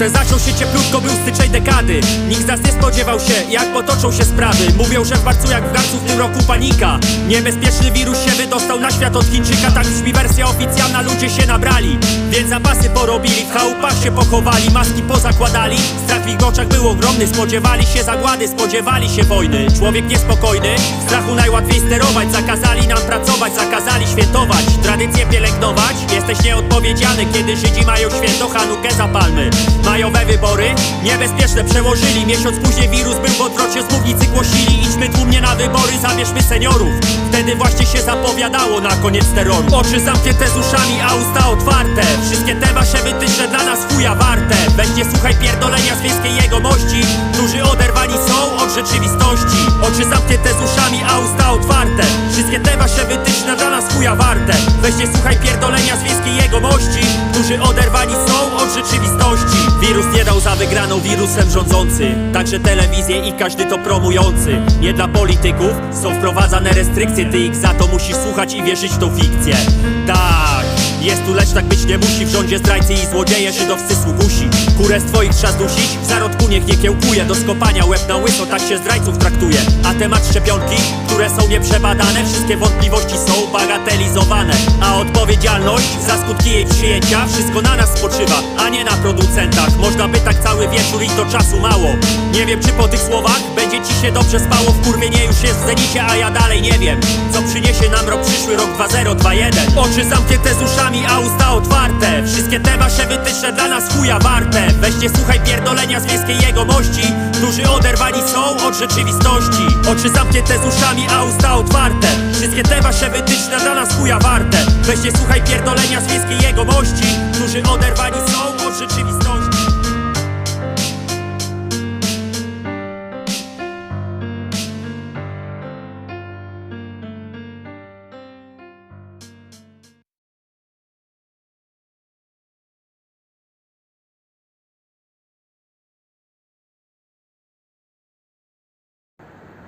Potem zaczął się cieplutko, był styczeń dekady. Nikt z nas nie spodziewał się, jak potoczą się sprawy. Mówią, że w marcu jak w garcu w tym roku panika. Niebezpieczny wirus się wydostał na świat od Chińczyka. Tak brzmi wersja oficjalna, ludzie się nabrali. Więc zapasy porobili, w chałupach się pochowali Maski pozakładali, strach w ich oczach był ogromny Spodziewali się zagłady, spodziewali się wojny. Człowiek niespokojny, w strachu najłatwiej sterować. Zakazali nam pracować, zakazali świętować. Tradycje pielęgnować, jesteś nieodpowiedzialny Kiedy Żydzi mają święto, Hanukę zapalmy Majowe wybory, niebezpieczne przełożyli. Miesiąc później wirus był w odwrocie z mównicy głosili. Idźmy tłumnie na wybory, zabierzmy seniorów. Wtedy właśnie się zapowiadało na koniec terroru. Oczy zamknięte z uszami, a usta otwarte. Wszystkie te wasze wytyczne dla nas chuja warte. Weź Oczy zamknięte z uszami, a usta otwarte? Wszystkie te wasze wytyczne dla nas chuja warte. Weź nie słuchaj pierdolenia z wiejskiej jegomości Którzy oderwani są od rzeczywistości. Wirus nie dał za wygraną wirusem rządzący Także telewizje i każdy to promujący. Nie dla polityków są wprowadzane restrykcje Ty ich za to musisz słuchać i wierzyć w tą fikcję. Tak jest tu, lecz tak być nie musi. W rządzie zdrajcy i złodzieje żydowscy sługusi Kurę z twoich trzeba dusić? W zarodku niech nie kiełkuje. Do skopania łeb na łyso, tak się zdrajców traktuje. A temat szczepionki, które są nieprzebadane? Wszystkie wątpliwości są bagatelizowane. A odpowiedzialność za skutki jej przyjęcia Wszystko na nas spoczywa, a nie na producentach. Można by tak cały wieczór i to czasu mało. Nie wiem czy po tych słowach będzie ci się dobrze spało. W kurwienie już jest w zenicie, a ja dalej nie wiem Co przyniesie nam rok przyszły, rok 2021 Oczy zamknięte z uszami, a usta otwarte. Wszystkie te wasze wytyczne dla nas chuja warte. Weźcie słuchaj pierdolenia z wiejskiej jegomości Którzy oderwani są od rzeczywistości. Oczy zamknięte z uszami, a usta otwarte. Wszystkie te wasze wytyczne dla nas chuja warte. Weźcie słuchaj pierdolenia z wiejskiej jegomości Którzy oderwani są od rzeczywistości